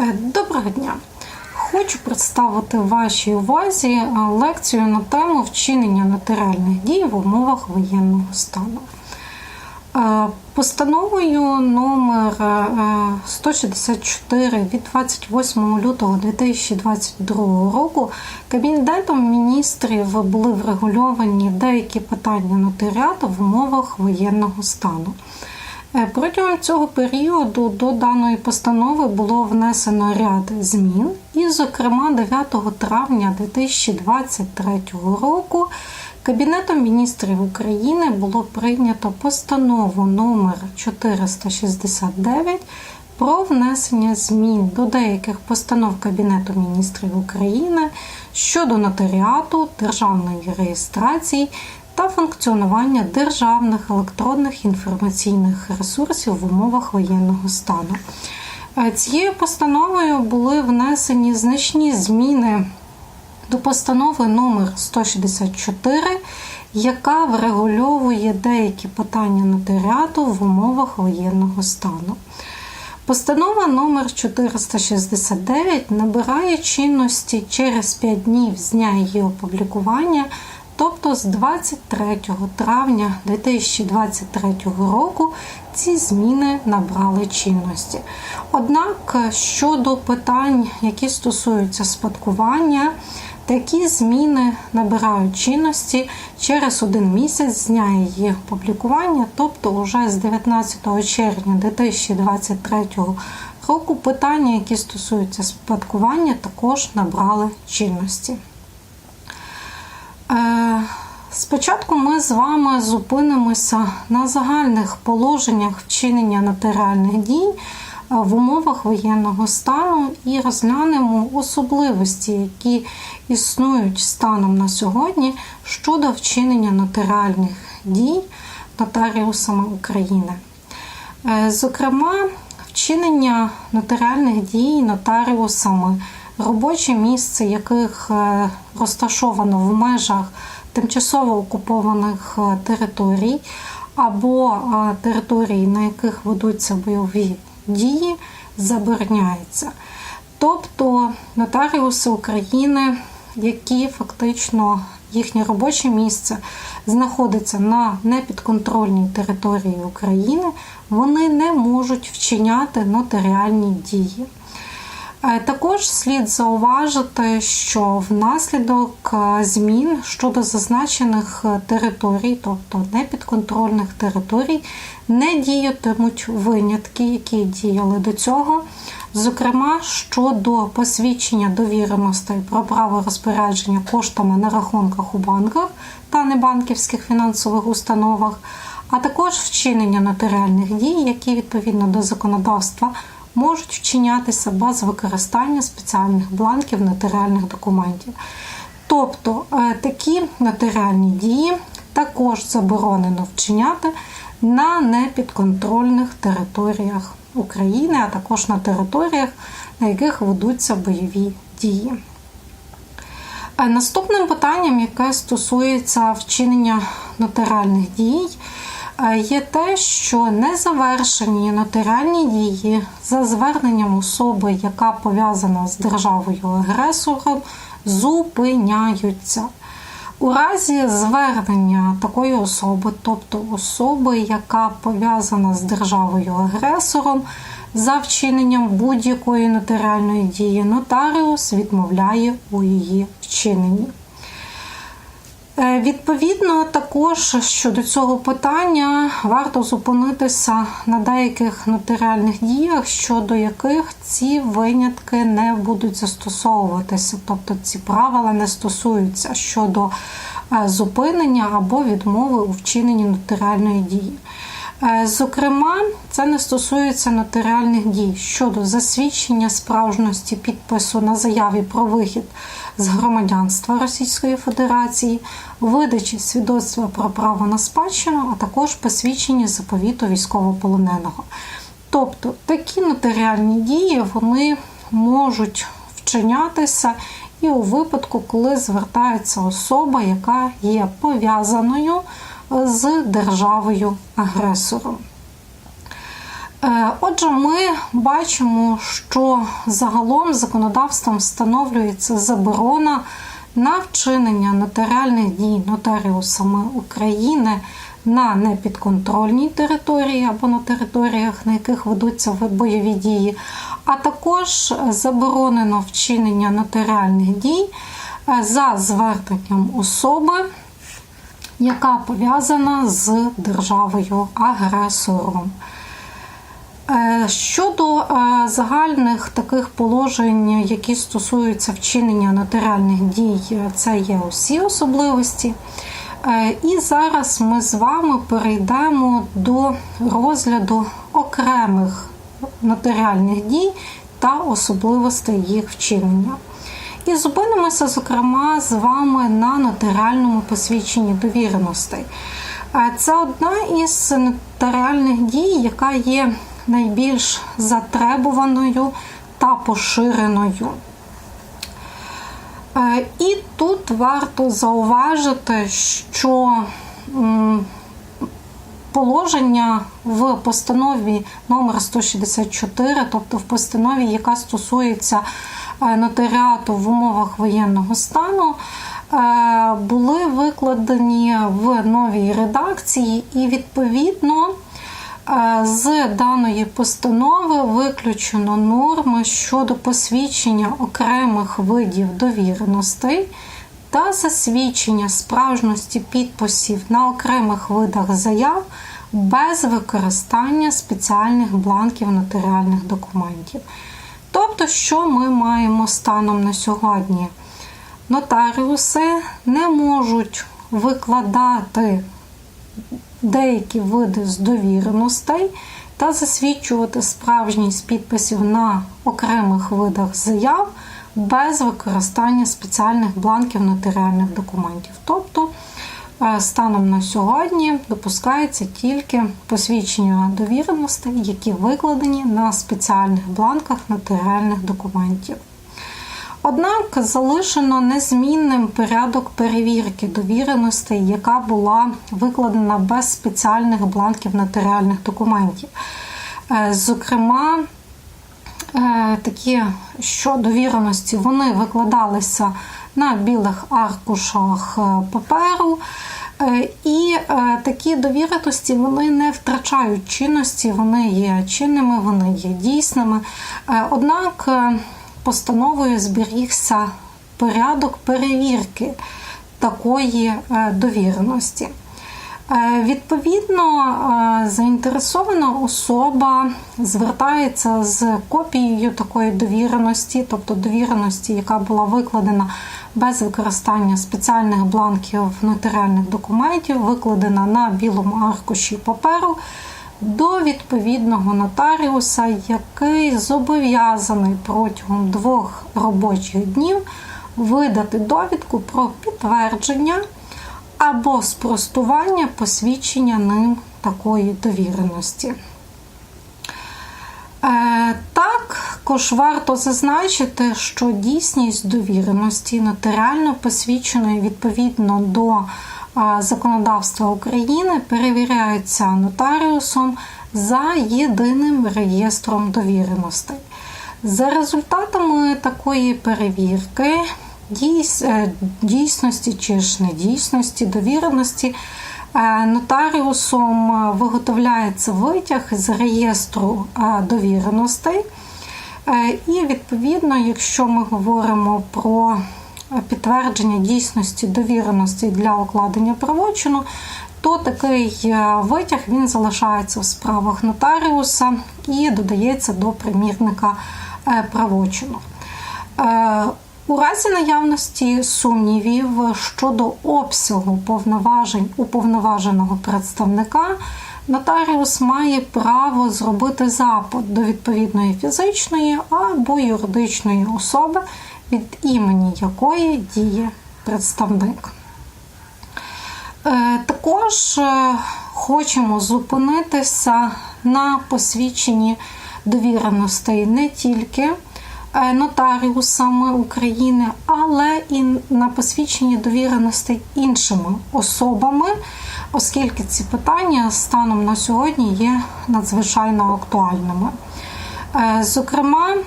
Е, Доброго дня! Хочу представити вашій увазі е, лекцію на тему вчинення нотаріальних дій в умовах воєнного стану. Е, Постановою номер е, 164 від 28 лютого 2022 року Кабінетом міністрів були врегульовані деякі питання нотаріату в умовах воєнного стану. Е, Протягом цього періоду до даної постанови було внесено ряд змін, і, зокрема, 9 травня 2023 року Кабінетом міністрів України було прийнято постанову номер 469 про внесення змін до деяких постанов Кабінету міністрів України щодо нотаріату, державної реєстрації та функціонування державних електронних інформаційних ресурсів в умовах воєнного стану. Е, Цією постановою були внесені значні зміни до постанови номер 164, яка врегульовує деякі питання нотаріату в умовах воєнного стану. Постанова номер 469 набирає чинності через 5 днів з дня її опублікування, тобто з 23 травня 2023 року ці зміни набрали чинності. Однак щодо питань, які стосуються спадкування, Такі зміни набирають чинності через один місяць з дня її опублікування, тобто вже з 19 червня 2023 року питання, які стосуються спадкування, також набрали чинності. Е, Спочатку ми з вами зупинимося на загальних положеннях вчинення нотаріальних дій в умовах воєнного стану і розглянемо особливості, які існують станом на сьогодні щодо вчинення нотаріальних дій нотаріусами України. Е, Зокрема, вчинення нотаріальних дій нотаріусами, робоче місце яких е, розташовано в межах тимчасово окупованих е, територій або територій, на яких ведуться бойові дії забороняється. Тобто нотаріуси України, які фактично їхнє робоче місце знаходиться на непідконтрольній території України, вони не можуть вчиняти нотаріальні дії. Також слід зауважити, що внаслідок змін щодо зазначених територій, тобто непідконтрольних територій, не діятимуть винятки, які діяли до цього. Зокрема, щодо посвідчення довіреностей про право розпорядження коштами на рахунках у банках та небанківських фінансових установах, а також вчинення нотаріальних дій, які відповідно до законодавства можуть вчинятися без використання спеціальних бланків нотаріальних документів. Тобто такі нотаріальні дії також заборонено вчиняти на непідконтрольних територіях України, а також на територіях, на яких ведуться бойові дії. Наступним питанням, яке стосується вчинення нотаріальних дій, є те, що незавершені нотаріальні дії за зверненням особи, яка пов'язана з державою-агресором, зупиняються. У разі звернення такої особи, тобто особи, яка пов'язана з державою-агресором, за вчиненням будь-якої нотаріальної дії, нотаріус відмовляє у її вчиненні. Відповідно, також щодо цього питання варто зупинитися на деяких нотаріальних діях, щодо яких ці винятки не будуть застосовуватися, тобто ці правила не стосуються щодо зупинення або відмови у вчиненні нотаріальної дії. Зокрема, це не стосується нотаріальних дій щодо засвідчення справжності підпису на заяві про вихід з громадянства Російської Федерації, видачі свідоцтва про право на спадщину, а також посвідчення заповіту військовополоненого. Тобто такі нотаріальні дії вони можуть вчинятися і у випадку, коли звертається особа, яка є пов'язаною з державою-агресором. Е, Отже, ми бачимо, що загалом законодавством встановлюється заборона на вчинення нотаріальних дій нотаріусами України на непідконтрольній території або на територіях, на яких ведуться бойові дії, а також заборонено вчинення нотаріальних дій е, за зверненням особи, яка пов'язана з державою агресором. Е, Щодо е, загальних таких положень, які стосуються вчинення нотаріальних дій, е, це є усі особливості. І зараз ми з вами перейдемо до розгляду окремих нотаріальних дій та особливостей їх вчинення. І зупинимося, зокрема, з вами на нотаріальному посвідченні довіреностей. Е, Це одна із нотаріальних дій, яка є найбільш затребуваною та поширеною. Е, І тут варто зауважити, що положення в постанові номер 164, тобто в постанові, яка стосується нотаріату в умовах воєнного стану, е, були викладені в новій редакції, і відповідно. Е, З даної постанови виключено норми щодо посвідчення окремих видів довіреностей та засвідчення справжності підписів на окремих видах заяв без використання спеціальних бланків нотаріальних документів. Тобто, що ми маємо станом на сьогодні? Нотаріуси не можуть викладати деякі види з довіреностей та засвідчувати справжність підписів на окремих видах заяв без використання спеціальних бланків нотаріальних документів. Тобто, станом на сьогодні допускається тільки посвідчення довіреностей, які викладені на спеціальних бланках нотаріальних документів. Однак залишено незмінним порядок перевірки довіреностей, яка була викладена без спеціальних бланків нотаріальних документів. Е, Зокрема, е, такі що довіреності вони викладалися на білих аркушах е, паперу. Е, І е, такі довіритості вони не втрачають чинності, вони є чинними, вони є дійсними. Однак постановою зберігся порядок перевірки такої довіреності. Е, Відповідно, е, заінтересована особа звертається з копією такої довіреності, тобто довіреності, яка була викладена без використання спеціальних бланків нотаріальних документів, викладена на білому аркуші паперу до відповідного нотаріуса, який зобов'язаний протягом двох робочих днів видати довідку про підтвердження або спростування посвідчення ним такої довіреності. Е, Також варто зазначити, що дійсність довіреності нотаріально посвідченої відповідно до е, законодавства України перевіряється нотаріусом за єдиним реєстром довіреностей. За результатами такої перевірки дійсності чи ж недійсності довіреності е, нотаріусом е, виготовляється витяг з реєстру е, довіреностей. Е, І відповідно, якщо ми говоримо про е, підтвердження дійсності довіреності для укладення правочину, то такий е, витяг він залишається в справах нотаріуса і додається до примірника е, правочину. У разі наявності сумнівів щодо обсягу повноважень уповноваженого представника, нотаріус має право зробити запит до відповідної фізичної або юридичної особи, від імені якої діє представник. Е, Також е, хочемо зупинитися на посвідченні довіреностей не тільки нотаріусами України, але і на посвідченні довіреностей іншими особами, оскільки ці питання станом на сьогодні є надзвичайно актуальними. Е, Зокрема, е,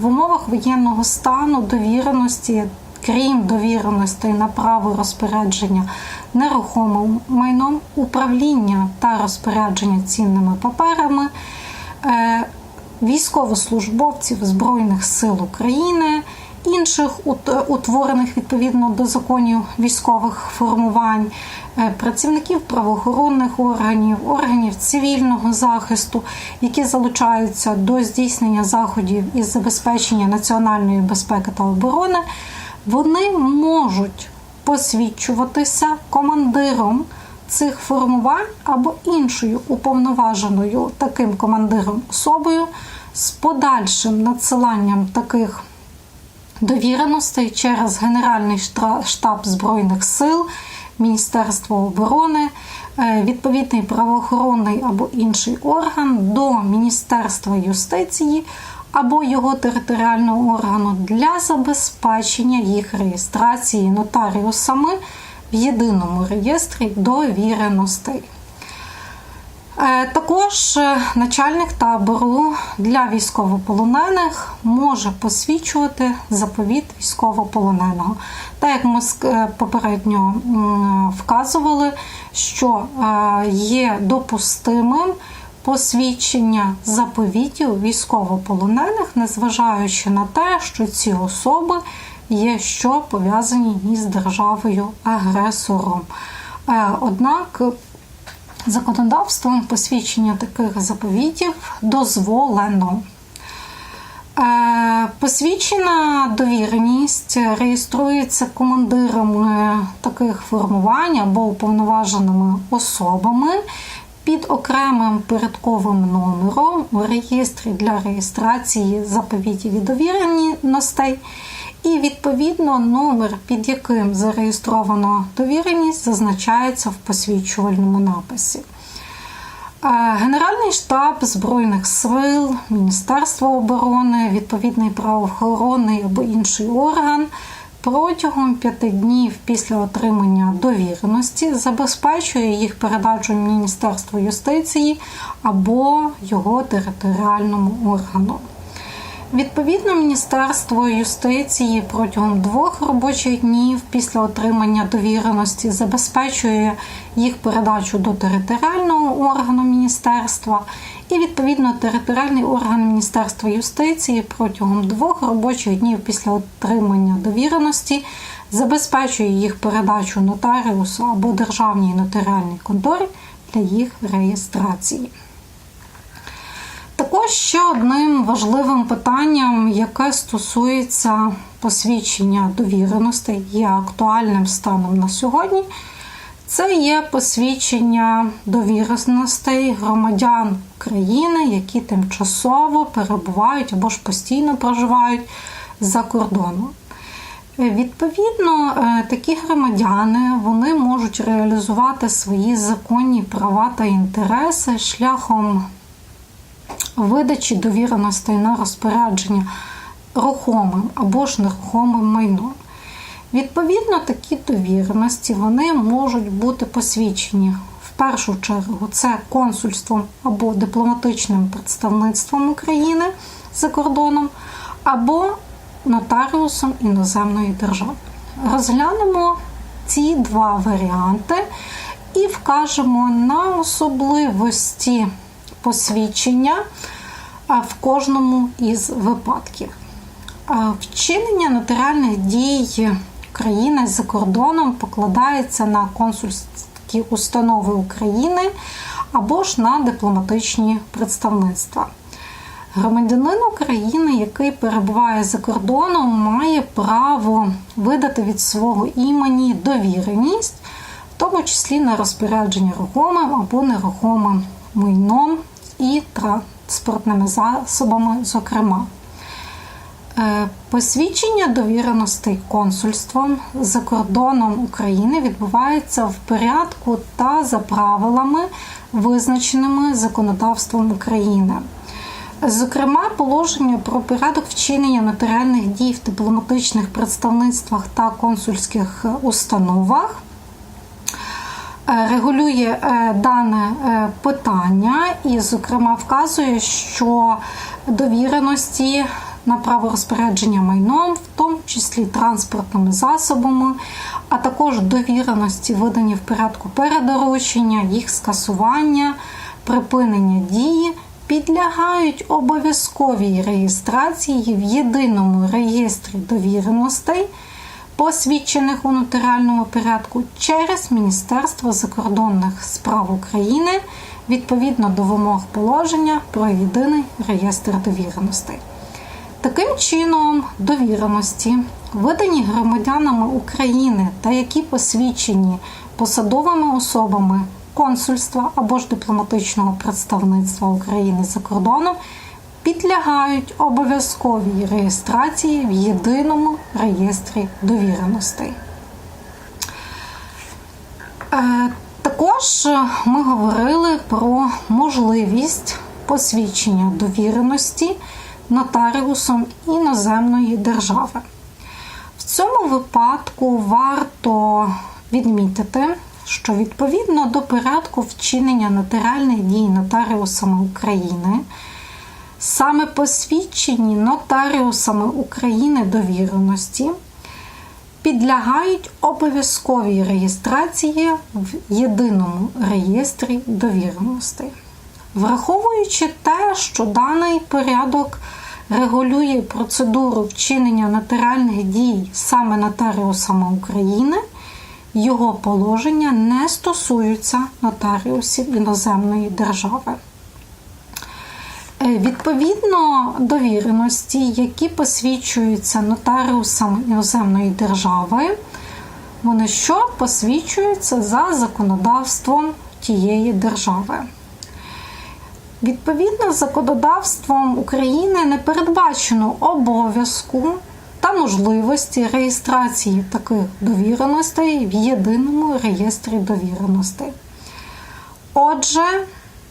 в умовах воєнного стану довіреності, крім довіреностей на право розпорядження нерухомим майном, управління та розпорядження цінними паперами, е, військовослужбовців Збройних сил України, інших ут- утворених відповідно до законів військових формувань, е, працівників правоохоронних органів, органів цивільного захисту, які залучаються до здійснення заходів із забезпечення національної безпеки та оборони, вони можуть посвідчуватися командиром цих формувань або іншою уповноваженою таким командиром особою з подальшим надсиланням таких довіреностей через Генеральний штаб Збройних сил, Міністерство оборони, е, відповідний правоохоронний або інший орган до Міністерства юстиції або його територіального органу для забезпечення їх реєстрації нотаріусами в єдиному реєстрі довіреностей. Е, Також е, начальник табору для військовополонених може посвідчувати заповіт військовополоненого. Так як ми е, попередньо вказували, що є допустимим посвідчення заповітів військовополонених, незважаючи на те, що ці особи є що пов'язані із державою агресором. Е, Однак законодавством посвідчення таких заповітів дозволено. Е, Посвідчена довіреність реєструється командирами таких формувань або уповноваженими особами під окремим порядковим номером у реєстрі для реєстрації заповітів і довіреностей. І відповідно номер, під яким зареєстровано довіреність, зазначається в посвідчувальному написі. Е, Генеральний штаб Збройних сил, Міністерство оборони, відповідний правоохоронний або інший орган протягом п'яти днів після отримання довіреності забезпечує їх передачу Міністерству юстиції або його територіальному органу. Відповідно, Міністерство юстиції протягом двох робочих днів після отримання довіреності забезпечує їх передачу до територіального органу міністерства, і відповідно територіальний орган Міністерства юстиції протягом двох робочих днів після отримання довіреності забезпечує їх передачу нотаріусу або державній нотаріальній конторі для їх реєстрації. Також ще одним важливим питанням, яке стосується посвідчення довіреностей, є актуальним станом на сьогодні. Це є посвідчення довіреностей громадян України, які тимчасово перебувають або ж постійно проживають за кордоном. Відповідно, е, такі громадяни вони можуть реалізувати свої законні права та інтереси шляхом видачі довіреностей на розпорядження рухомим або ж нерухомим майном. Відповідно, такі довіреності вони можуть бути посвідчені в першу чергу це консульством або дипломатичним представництвом України за кордоном, або нотаріусом іноземної держави. Розглянемо ці два варіанти і вкажемо на особливості посвідчення в кожному із випадків. Вчинення нотаріальних дій України за кордоном покладається на консульські установи України або ж на дипломатичні представництва. Громадянин України, який перебуває за кордоном, має право видати від свого імені довіреність, в тому числі на розпорядження рухомим або нерухомим майном і транспортними засобами, зокрема. Посвідчення довіреностей консульством за кордоном України відбувається в порядку та за правилами, визначеними законодавством України. Зокрема, положення про порядок вчинення нотаріальних дій в дипломатичних представництвах та консульських установах е, регулює е, дане е, питання і, зокрема, вказує, що довіреності на право розпорядження майном, в тому числі транспортними засобами, а також довіреності, видані в порядку передоручення, їх скасування, припинення дії. Підлягають обов'язковій реєстрації в єдиному реєстрі довіреностей, посвідчених у нотаріальному порядку через Міністерство закордонних справ України відповідно до вимог положення про єдиний реєстр довіреностей. Таким чином, довіреності, видані громадянами України та які посвідчені посадовими особами консульства або ж дипломатичного представництва України за кордоном, підлягають обов'язковій реєстрації в єдиному реєстрі довіреностей. Е, Також ми говорили про можливість посвідчення довіреності нотаріусом іноземної держави. В цьому випадку варто відмітити, що відповідно до порядку вчинення нотаріальних дій нотаріусами України, саме посвідчені нотаріусами України довіреності підлягають обов'язковій реєстрації в єдиному реєстрі довіреностей. Враховуючи те, що даний порядок регулює процедуру вчинення нотаріальних дій саме нотаріусами України, його положення не стосуються нотаріусів іноземної держави. Е, Відповідно довіреності, які посвідчуються нотаріусами іноземної держави, вони що посвідчуються за законодавством тієї держави. Відповідно, законодавством України не передбачено обов'язку та можливості реєстрації таких довіреностей в єдиному реєстрі довіреностей. Отже,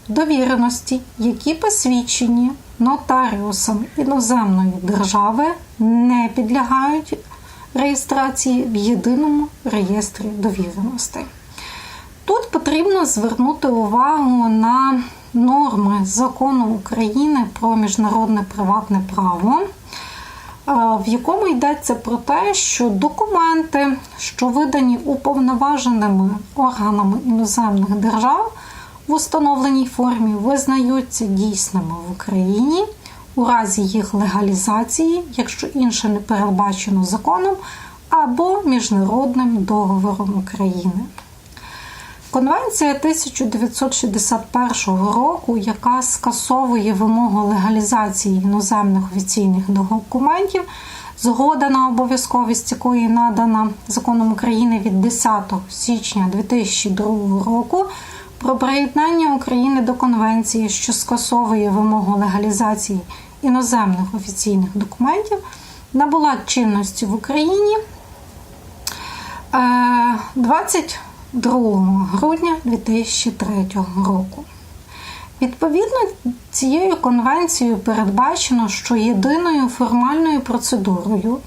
довіреності, які посвідчені нотаріусом іноземної держави, не підлягають реєстрації в єдиному реєстрі довіреностей. Тут потрібно звернути увагу на норми закону України про міжнародне приватне право, в якому йдеться про те, що документи, що видані уповноваженими органами іноземних держав в установленій формі, визнаються дійсними в Україні у разі їх легалізації, якщо інше не передбачено законом, або міжнародним договором України. Конвенція 1961 року, яка скасовує вимогу легалізації іноземних офіційних документів, згода на обов'язковість якої надана законом України від 10 січня 2002 року про приєднання України до конвенції, що скасовує вимогу легалізації іноземних офіційних документів, набула чинності в Україні 20 2 грудня 2003 року. Відповідно, цією конвенцією передбачено, що єдиною формальною процедурою,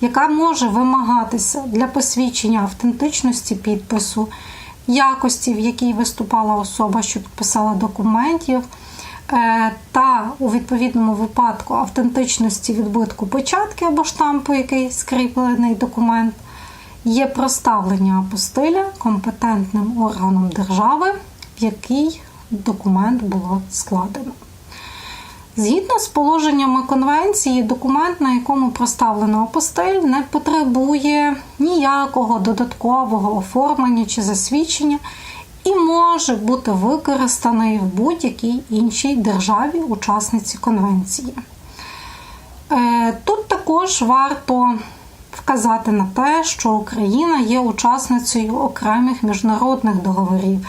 яка може вимагатися для посвідчення автентичності підпису, якості, в якій виступала особа, що підписала документів, е, та у відповідному випадку автентичності відбитку початки або штампу, який скріплений документ є проставлення апостиля компетентним органом держави, в який документ було складено. Згідно з положеннями конвенції, документ, на якому проставлено апостиль, не потребує ніякого додаткового оформлення чи засвідчення і може бути використаний в будь-якій іншій державі-учасниці конвенції. Е, тут також варто вказати на те, що Україна є учасницею окремих міжнародних договорів,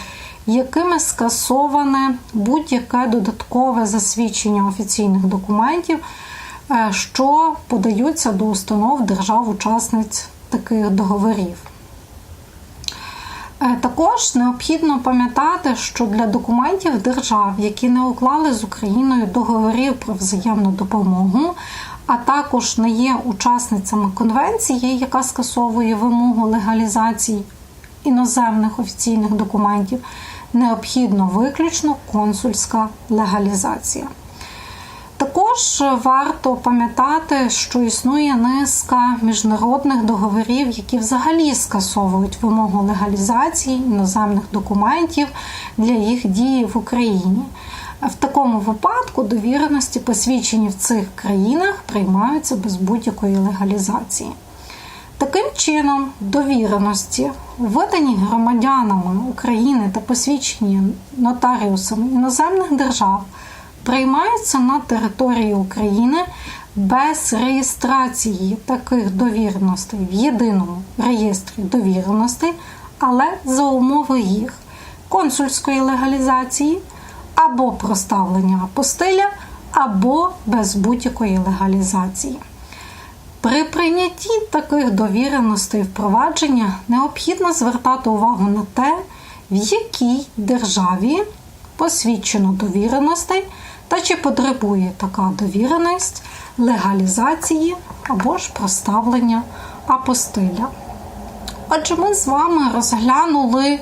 якими скасоване будь-яке додаткове засвідчення офіційних документів, е, що подаються до установ держав-учасниць таких договорів. Е, також необхідно пам'ятати, що для документів держав, які не уклали з Україною договорів про взаємну допомогу, а також не є учасницями конвенції, яка скасовує вимогу легалізації іноземних офіційних документів, необхідно виключно консульська легалізація. Також варто пам'ятати, що існує низка міжнародних договорів, які взагалі скасовують вимогу легалізації іноземних документів для їх дії в Україні. В такому випадку довіреності, посвідчені в цих країнах, приймаються без будь-якої легалізації. Таким чином, довіреності, видані громадянами України та посвідчені нотаріусами іноземних держав, приймаються на території України без реєстрації таких довіреностей в єдиному реєстрі довіреностей, але за умови їх консульської легалізації або проставлення апостиля, або без будь-якої легалізації. При прийнятті таких довіреностей впровадження необхідно звертати увагу на те, в якій державі посвідчено довіреностей та чи потребує така довіреність легалізації або ж проставлення апостиля. Отже, ми з вами розглянули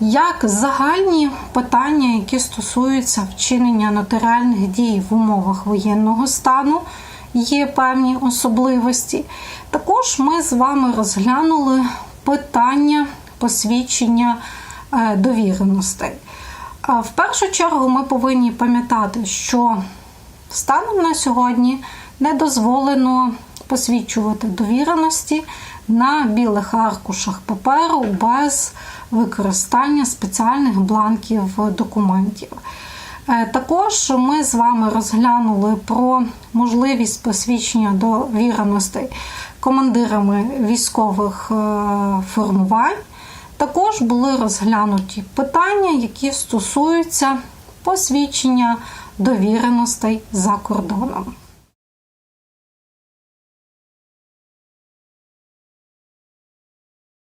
як загальні питання, які стосуються вчинення нотаріальних дій в умовах воєнного стану, є певні особливості. Також ми з вами розглянули питання посвідчення е, довіреностей. Е, В першу чергу ми повинні пам'ятати, що станом на сьогодні не дозволено посвідчувати довіреності на білих аркушах паперу без використання спеціальних бланків документів. Е, Також ми з вами розглянули про можливість посвідчення довіреностей командирами військових е, формувань. Також були розглянуті питання, які стосуються посвідчення довіреностей за кордоном.